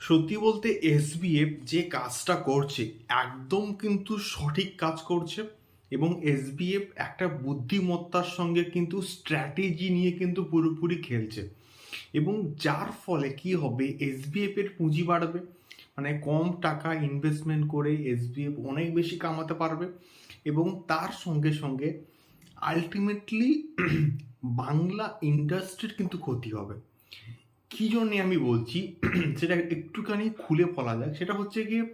সত্যি বলতে এসবিএফ যে কাজটা করছে, একদম কিন্তু সঠিক কাজ করছে এবং এসবিএফ একটা বুদ্ধিমত্তার সঙ্গে কিন্তু স্ট্র্যাটেজি নিয়ে কিন্তু পুরোপুরি খেলছে। এবং যার ফলে কি হবে এসবিএফ এর পুঁজি বাড়বে মানে কম টাকা ইনভেস্টমেন্ট করে এসবিএফ অনেক বেশি কামাতে পারবে এবং তার সঙ্গে সঙ্গে আলটিমেটলি বাংলা ইন্ডাস্ট্রির কিন্তু ক্ষতি হবে। কি জন্যে আমি বলছি, সেটা একটুখানি খুলে বলা যাক। সেটা হচ্ছে গিয়ে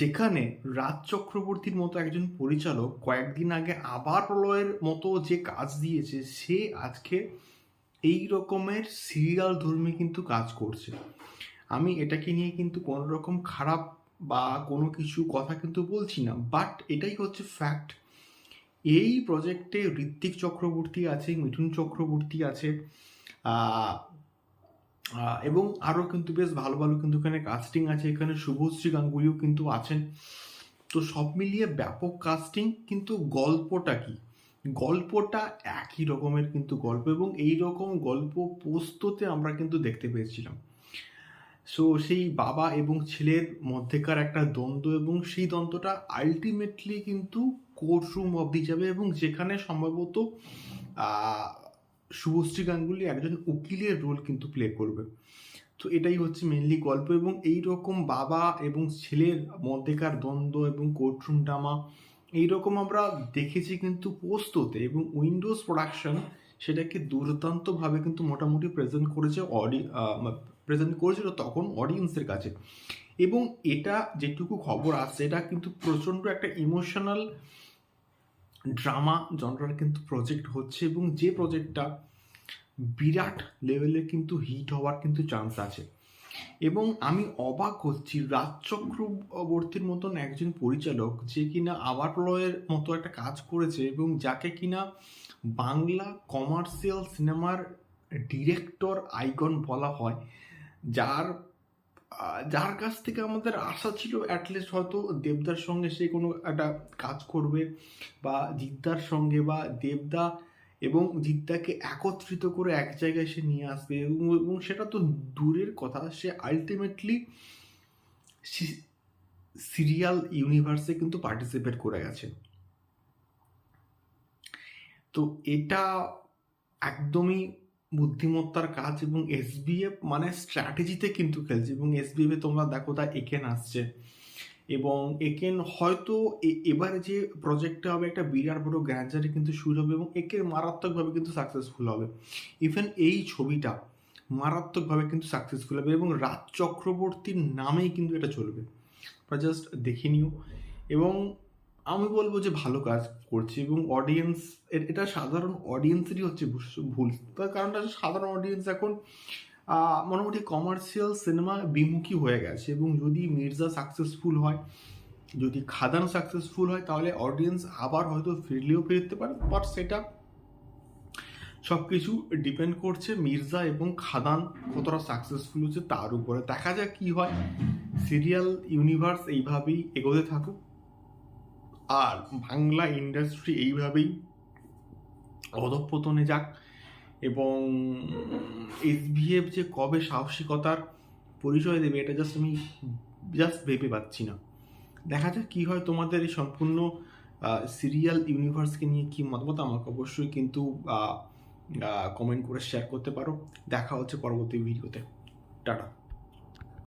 যেখানে রাজ চক্রবর্তীর মতো একজন পরিচালক কয়েকদিন আগে আবার প্রলয়ের মতো যে কাজ দিয়েছে, সে আজকে এই রকমের সিরিয়াল ধর্মী কিন্তু কাজ করছে। আমি এটাকে নিয়ে কিন্তু কোনো রকম খারাপ বা কোনো কিছু কথা কিন্তু বলছি না বাট এটাই হচ্ছে ফ্যাক্ট এই প্রজেক্টে ঋত্বিক চক্রবর্তী আছে, মিঠুন চক্রবর্তী আছে এবং আরও কিন্তু বেশ ভালো ভালো কিন্তু এখানে কাস্টিং আছে। এখানে শুভশ্রী গাঙ্গুলিও কিন্তু আছেন। তো সব মিলিয়ে ব্যাপক কাস্টিং কিন্তু গল্পটা কি? গল্পটা একই রকমের কিন্তু গল্প এবং এই রকম গল্প পোস্ততে আমরা কিন্তু দেখতে পেয়েছিলাম। সো সেই বাবা এবং ছেলের মধ্যেকার একটা দ্বন্দ্ব এবং সেই দ্বন্দ্বটা আলটিমেটলি কিন্তু কোর্টরুম অবধি যাবে এবং যেখানে সম্ভবত শুভশ্রী গাঙ্গুলি একজন উকিলের রোল কিন্তু প্লে করবে। তো এটাই হচ্ছে মেনলি গল্প এবং এই রকম বাবা এবং ছেলের মধ্যেকার দ্বন্দ্ব এবং কোর্টরুম ড্রামা এইরকম আমরা দেখেছি কিন্তু পোস্ততে এবং উইন্ডোজ প্রোডাকশন সেটাকে দুর্দান্তভাবে কিন্তু মোটামুটি প্রেজেন্ট করেছে অডি প্রেজেন্ট করেছিল তখন অডিয়েন্সের কাছে। এবং এটা যেটুকু খবর আসছে, এটা কিন্তু প্রচণ্ড একটা ইমোশনাল ড্রামা জনরার কিন্তু প্রজেক্ট হচ্ছে এবং যে প্রজেক্টটা বিরাট লেভেলে কিন্তু হিট হওয়ার কিন্তু চান্স আছে। এবং আমি অবাক হচ্ছি, রাজ চক্রবর্তীর মতন একজন পরিচালক যে কিনা আবার প্রলয়ের মতো একটা কাজ করেছে এবং যাকে কিনা বাংলা কমার্শিয়াল সিনেমার ডিরেক্টর আইকন বলা হয়, যার যার কাছ থেকে আমাদের আশা ছিল অ্যাটলিস্ট হয়তো দেবদার সঙ্গে সে কোনো একটা কাজ করবে বা জিদ্দার সঙ্গে বা দেবদা এবং জিদ্দাকে একত্রিত করে এক জায়গায় সে নিয়ে আসবে এবং সেটা তো দূরের কথা। সে আলটিমেটলি সিরিয়াল ইউনিভার্সে কিন্তু পার্টিসিপেট করে গেছে। তো এটা একদমই বুদ্ধিমত্তার কাজ এবং এসবিএফ মানে স্ট্র্যাটেজিতে কিন্তু খেলছে এবং এসবিএফে তোমরা দেখো তা একেন আসছে। এবং একেন হয়তো এবারে যে প্রজেক্টটা হবে একটা বিরাট বড় গ্র্যান্ডারে কিন্তু শুরু হবে এবং একের মারাত্মকভাবে কিন্তু সাকসেসফুল হবে। ইভেন এই ছবিটা মারাত্মকভাবে কিন্তু সাকসেসফুল হবে এবং রাজ চক্রবর্তীর নামেই কিন্তু এটা চলবে। জাস্ট দেখে নিও। এবং আমি বলব যে ভালো কাজ করছে এবং অডিয়েন্স এটা সাধারণ অডিয়েন্সেরই হচ্ছে ভুল। তার কারণটা হচ্ছে সাধারণ অডিয়েন্স এখন মোটামুটি কমার্শিয়াল সিনেমা বিমুখী হয়ে গেছে এবং যদি মির্জা সাকসেসফুল হয়, যদি খাদান সাকসেসফুল হয়, তাহলে অডিয়েন্স আবার হয়তো ফিরলেও ফিরতে পারে বাট সেটা সব কিছু ডিপেন্ড করছে মির্জা এবং খাদান কতটা সাকসেসফুল হচ্ছে তার উপরে। দেখা যাক কি হয়। সিরিয়াল ইউনিভার্স এইভাবেই এগোতে থাকুক। আর বাংলা ইন্ডাস্ট্রি এইভাবেই অধঃপতনে যাক এবং এসবিএফ যে কবে সাহসিকতার পরিচয় দেবে এটা জাস্ট আমি জাস্ট ভেবে পাচ্ছি না। দেখা যাক কী হয় তোমাদের এই সম্পূর্ণ সিরিয়াল ইউনিভার্সকে নিয়ে কি মতামত আমাকে অবশ্যই কিন্তু কমেন্ট করে শেয়ার করতে পারো। দেখা হচ্ছে পরবর্তী ভিডিওতে টাটা।